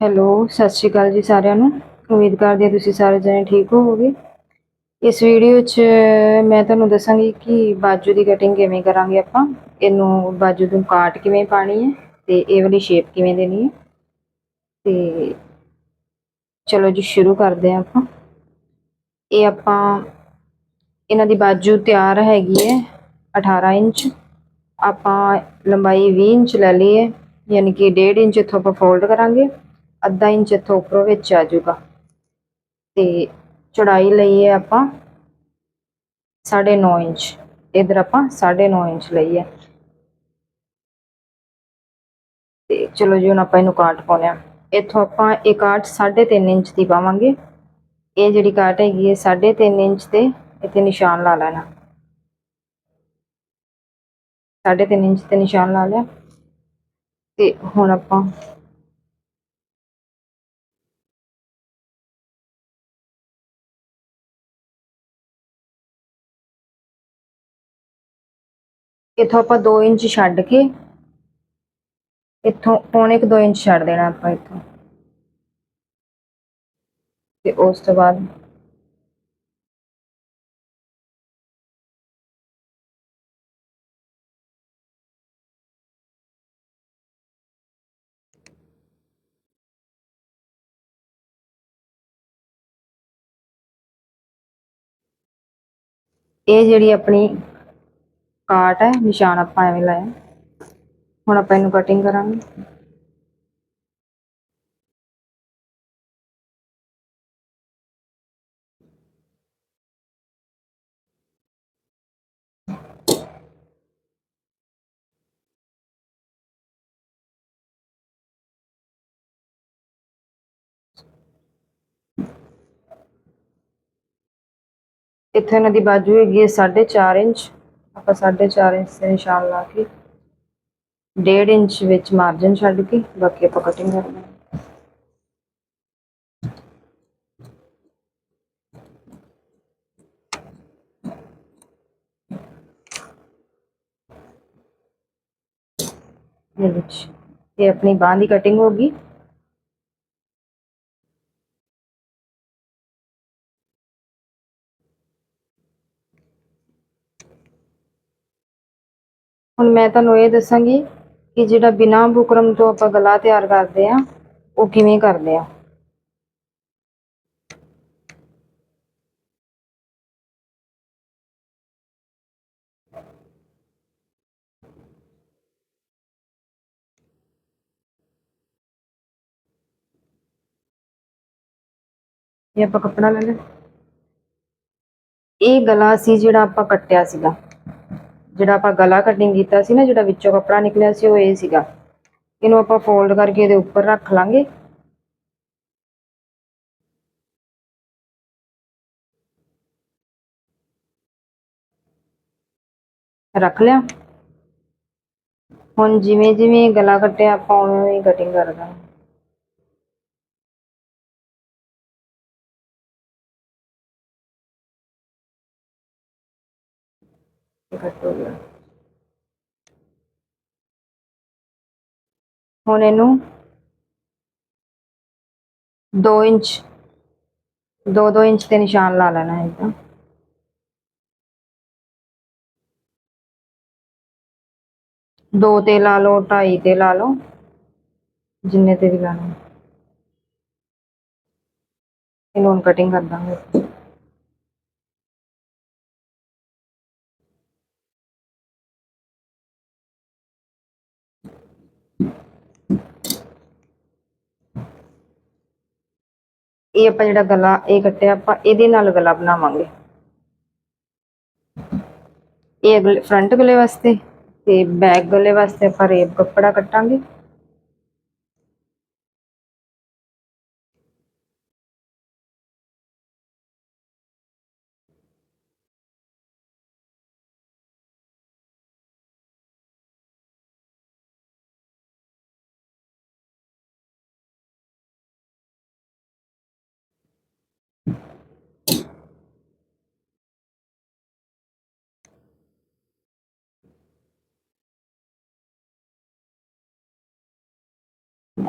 Hello, ਸਤਿ ਸ਼੍ਰੀ ਅਕਾਲ ਜੀ ਸਾਰਿਆਂ ਨੂੰ। ਉਮੀਦ ਕਰਦੇ ਹਾਂ ਤੁਸੀਂ ਸਾਰੇ ਜਣੇ ਠੀਕ ਹੋਵੋਗੇ। ਇਸ ਵੀਡੀਓ 'ਚ ਮੈਂ ਤੁਹਾਨੂੰ ਦੱਸਾਂਗੀ ਕਿ ਬਾਜੂ ਦੀ ਕਟਿੰਗ ਕਿਵੇਂ ਕਰਾਂਗੇ ਆਪਾਂ। ਇਹਨੂੰ ਬਾਜੂ ਨੂੰ ਕਾਟ ਕਿਵੇਂ ਪਾਣੀ ਹੈ ਤੇ ਇਹ ਵਾਲੀ ਸ਼ੇਪ ਕਿਵੇਂ ਦੇਣੀ ਹੈ। ਤੇ ਚਲੋ ਜੀ, ਸ਼ੁਰੂ ਕਰਦੇ ਹਾਂ ਆਪਾਂ। ਇਹ ਆਪਾਂ, ਇਹਨਾਂ ਦੀ ਬਾਜੂ ਤਿਆਰ ਹੈਗੀ ਹੈ 18 ਇੰਚ। ਆਪਾਂ ਲੰਬਾਈ 20 ਇੰਚ ਲੈ ਲਈ ਹੈ, ਯਾਨੀ ਕਿ 1.5 ਇੰਚ ਇੱਥੋਂ ਆਪਾਂ ਫੋਲਡ ਕਰਾਂਗੇ। ਅੱਧਾ ਇੰਚ ਇੱਥੋਂ ਉੱਪਰੋਂ ਵਿੱਚ ਆ ਜਾਊਗਾ। ਤੇ ਚੌੜਾਈ ਲਈ ਹੈ ਆਪਾਂ 9.5 ਇੰਚ। ਇਧਰ ਆਪਾਂ 9.5 ਇੰਚ ਲਈ ਹੈ ਤੇ ਚਲੋ ਜੀ, ਹੁਣ ਆਪਾਂ ਇਹਨੂੰ ਕਾਟ ਪਾਉਣੇ ਆ ਇੱਥੋਂ ਆਪਾਂ ਇਹ ਕਾਟ 3.5 ਇੰਚ ਦੀ ਪਾਵਾਂਗੇ। ਇਹ ਜਿਹੜੀ ਕਾਟ ਹੈਗੀ ਹੈ 3.5 ਇੰਚ ਤੇ ਇੱਥੇ ਨਿਸ਼ਾਨ ਲਾ ਲੈਣਾ। 3.5 ਇੰਚ ਤੇ ਨਿਸ਼ਾਨ ਲਾ ਲਿਆ। ਤੇ ਹੁਣ ਆਪਾਂ ਇੱਥੋਂ ਆਪਾਂ 2 ਇੰਚ ਛੱਡ ਕੇ ਇੱਥੋਂ ਪੌਣੇ ਕੁ 2 ਇੰਚ ਛੱਡ ਦੇਣਾ ਆਪਾਂ ਇੱਥੋਂ ਤੇ ਉਸ ਤੋਂ ਬਾਅਦ ਇਹ ਜਿਹੜੀ ਆਪਣੀ ਕਾਟ ਹੈ, ਨਿਸ਼ਾਨ ਆਪਾਂ ਐਵੇਂ ਲਾਇਆ। ਹੁਣ ਆਪਾਂ ਇਹਨੂੰ ਕਟਿੰਗ ਕਰਾਂਗੇ। ਇੱਥੇ ਇਹਨਾਂ ਦੀ ਬਾਜੂ ਹੈਗੀ ਹੈ 4.5 ਇੰਚ। ਆਪਾਂ 4.5 ਇੰਚ ਦੇ ਨਿਸ਼ਾਨ ਲਾ ਕੇ 1.5 ਇੰਚ ਵਿੱਚ ਮਾਰਜਨ ਛੱਡ ਕੇ ਬਾਕੀ ਆਪਾਂ ਕਟਿੰਗ ਕਰਨਾ ਇਹ ਵਿੱਚ ਇਹ ਆਪਣੀ ਬਾਂਹ ਦੀ ਕਟਿੰਗ ਹੋਗੀ ਹੁਣ ਮੈਂ ਤੁਹਾਨੂੰ ਇਹ ਦੱਸਾਂਗੀ ਕਿ ਜਿਹੜਾ ਬਿਨਾ ਬੁਕਰਮ ਤੋਂ ਆਪਾਂ ਗਲਾ ਤਿਆਰ ਕਰਦੇ ਆ ਉਹ ਕਿਵੇਂ ਕਰਦੇ ਆ ਇਹ ਆਪਾਂ ਕੱਪੜਾ ਲੈ ਲਿਆ। ਇਹ ਗਲਾ ਸੀ ਜਿਹੜਾ ਆਪਾਂ ਕੱਟਿਆ ਸੀਗਾ। ਜਿਹੜਾ ਆਪਾਂ ਗਲਾ ਕਟਿੰਗ ਕੀਤਾ ਸੀ ਨਾ, ਜਿਹੜਾ ਵਿੱਚੋਂ ਕੱਪੜਾ ਨਿਕਲਿਆ ਸੀ, ਉਹ ਇਹ ਸੀਗਾ। ਇਹਨੂੰ ਆਪਾਂ ਫੋਲਡ ਕਰਕੇ ਇਹਦੇ ਉੱਪਰ ਰੱਖ ਲਾਂਗੇ। ਰੱਖ ਲਿਆ। ਹੁਣ ਜਿਵੇਂ ਜਿਵੇਂ ਗਲਾ ਕੱਟਿਆ, ਆਪਾਂ ਉਵੇਂ ਉਵੇਂ ਕਟਿੰਗ ਕਰਦਾ ਦਾਂਗੇ ਹੋ ਗਿਆ। ਹੁਣ ਇਹਨੂੰ 2 ਇੰਚ 2-2 ਇੰਚ ਤੇ ਨਿਸ਼ਾਨ ਲਾ ਲੈਣਾ ਹੈ ਤਾਂ ਦੋ ਤੇ ਲਾ ਲਓ, ਢਾਈ ਤੇ ਲਾ ਲਓ, ਜਿੰਨੇ ਤੇ ਵੀ ਲਾਣਾ ਇਹ ਹੁਣ ਕਟਿੰਗ ਕਰ ਦਾਂਗੇ। ਇਹ ਆਪਾਂ ਜਿਹੜਾ ਗਲਾ, ਇਹ ਕੱਟਿਆ, ਆਪਾਂ ਇਹਦੇ ਨਾਲ ਗਲਾ ਬਣਾਵਾਂਗੇ। ਇਹ ਅਗਲੇ ਫਰੰਟ ਗਲੇ ਵਾਸਤੇ ਤੇ ਬੈਕ ਗਲੇ ਵਾਸਤੇ ਆਪਾਂ ਰੇਪ ਕੱਪੜਾ ਕੱਟਾਂਗੇ।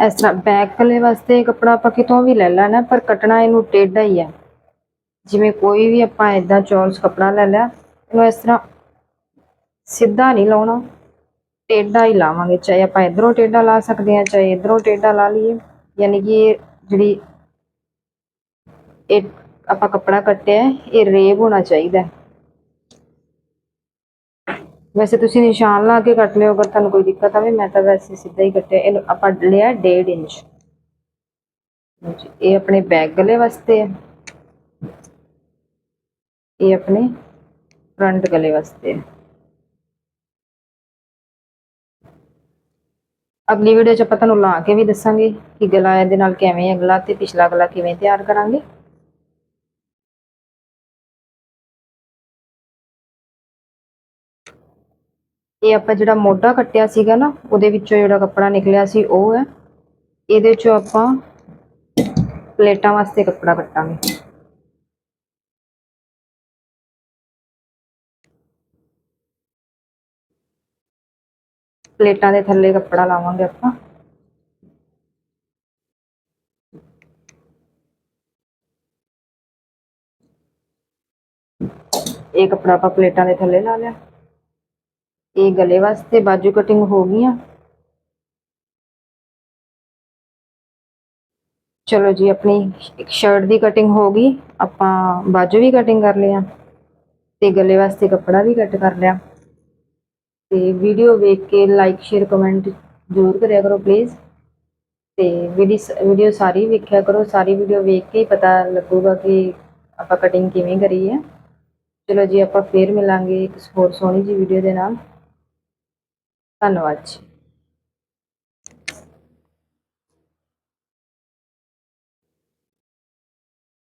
ਇਸ ਤਰ੍ਹਾਂ ਬੈਕ ਗਲੇ ਵਾਸਤੇ ਕੱਪੜਾ ਆਪਾਂ ਕਿਤੋਂ ਵੀ ਲੈ ਲੈਣਾ, ਪਰ ਕੱਟਣਾ ਇਹਨੂੰ ਟੇਢਾ ਹੀ ਹੈ ਜਿਵੇਂ ਕੋਈ ਵੀ ਆਪਾਂ ਇਦਾਂ ਚੌਰਸ ਕੱਪੜਾ ਲੈ ਲਿਆ, ਇਹਨੂੰ ਇਸ ਤਰ੍ਹਾਂ ਸਿੱਧਾ ਨਹੀਂ ਲਾਉਣਾ, ਟੇਢਾ ਹੀ ਲਾਵਾਂਗੇ, ਚਾਹੇ ਆਪਾਂ ਇਧਰੋਂ ਟੇਢਾ ਲਾ ਸਕਦੇ ਹਾਂ, ਚਾਹੇ ਇਧਰੋਂ ਟੇਢਾ ਲਾ ਲਈਏ। ਯਾਨੀ ਕਿ ਇਹ ਜਿਹੜੀ ਇਹ ਆਪਾਂ ਕੱਪੜਾ ਕੱਟਿਆ, ਇਹ ਰੇਬ ਹੋਣਾ ਚਾਹੀਦਾ। ਵੈਸੇ ਤੁਸੀਂ ਨਿਸ਼ਾਨ ਲਾ ਕੇ ਕੱਟ ਲਿਓ, ਅਗਰ ਤੁਹਾਨੂੰ ਕੋਈ ਦਿੱਕਤ ਆਵੇ, ਮੈਂ ਤਾਂ ਵੈਸੇ ਸਿੱਧਾ ਹੀ ਕੱਟਿਆ। ਇਹ ਆਪਾਂ ਲਿਆ 1.5 ਇੰਚ। ਇਹ ਆਪਣੇ ਬੈਕ ਗਲੇ ਵਾਸਤੇ ਹੈ ਇਹ ਆਪਣੇ ਫਰੰਟ ਗਲੇ ਵਾਸਤੇ ਹੈ ਅਗਲੀ ਵੀਡੀਓ 'ਚ ਆਪਾਂ ਤੁਹਾਨੂੰ ਲਾ ਕੇ ਵੀ ਦੱਸਾਂਗੇ ਕਿ ਗਲਾ ਇਹਦੇ ਨਾਲ ਕਿਵੇਂ ਅਗਲਾ ਤੇ ਪਿਛਲਾ ਗਲਾ ਕਿਵੇਂ ਤਿਆਰ ਕਰਾਂਗੇ। ਇਹ ਆਪਾਂ ਜਿਹੜਾ ਮੋਢਾ ਕੱਟਿਆ ਸੀਗਾ ਨਾ, ਉਹਦੇ ਵਿੱਚੋਂ ਜਿਹੜਾ ਕੱਪੜਾ ਨਿਕਲਿਆ ਸੀ, ਉਹ ਹੈ। ਇਹਦੇ ਚੋਂ ਆਪਾਂ ਪਲੇਟਾਂ ਵਾਸਤੇ ਕੱਪੜਾ ਕੱਟਾਂਗੇ। ਪਲੇਟਾਂ ਦੇ ਥੱਲੇ ਕੱਪੜਾ ਲਾਵਾਂਗੇ ਆਪਾਂ। ਇਹ ਕੱਪੜਾ ਆਪਾਂ ਪਲੇਟਾਂ ਦੇ ਥੱਲੇ ਲਾ ਲਿਆ। ਇਹ ਗਲੇ ਵਾਸਤੇ ਬਾਜੂ ਕਟਿੰਗ ਹੋ ਗਈਆਂ। ਚਲੋ ਜੀ, ਆਪਣੀ ਇੱਕ ਸ਼ਰਟ ਦੀ ਕਟਿੰਗ ਹੋ ਗਈ। ਆਪਾਂ ਬਾਜੂ ਵੀ ਕਟਿੰਗ ਕਰ ਲਿਆ ਤੇ ਗਲੇ ਵਾਸਤੇ ਕੱਪੜਾ ਵੀ ਕੱਟ ਕਰ ਲਿਆ। ਤੇ ਵੀਡੀਓ ਵੇਖ ਕੇ ਲਾਈਕ ਸ਼ੇਅਰ ਕਮੈਂਟ ਜ਼ਰੂਰ ਕਰਿਆ ਕਰੋ ਪਲੀਜ਼ ਤੇ ਵੀਡੀਓ ਸਾਰੀ ਵੇਖਿਆ ਕਰੋ। ਸਾਰੀ ਵੀਡੀਓ ਵੇਖ ਕੇ ਹੀ ਪਤਾ ਲੱਗੂਗਾ ਕਿ ਆਪਾਂ ਕਟਿੰਗ ਕਿਵੇਂ ਕਰੀ ਹੈ ਚਲੋ ਜੀ, ਆਪਾਂ ਫੇਰ ਮਿਲਾਂਗੇ ਇੱਕ ਹੋਰ ਸੋਹਣੀ ਜੀ ਵੀਡੀਓ ਦੇ ਨਾਲ। ਧੰਨਵਾਦ ਜੀ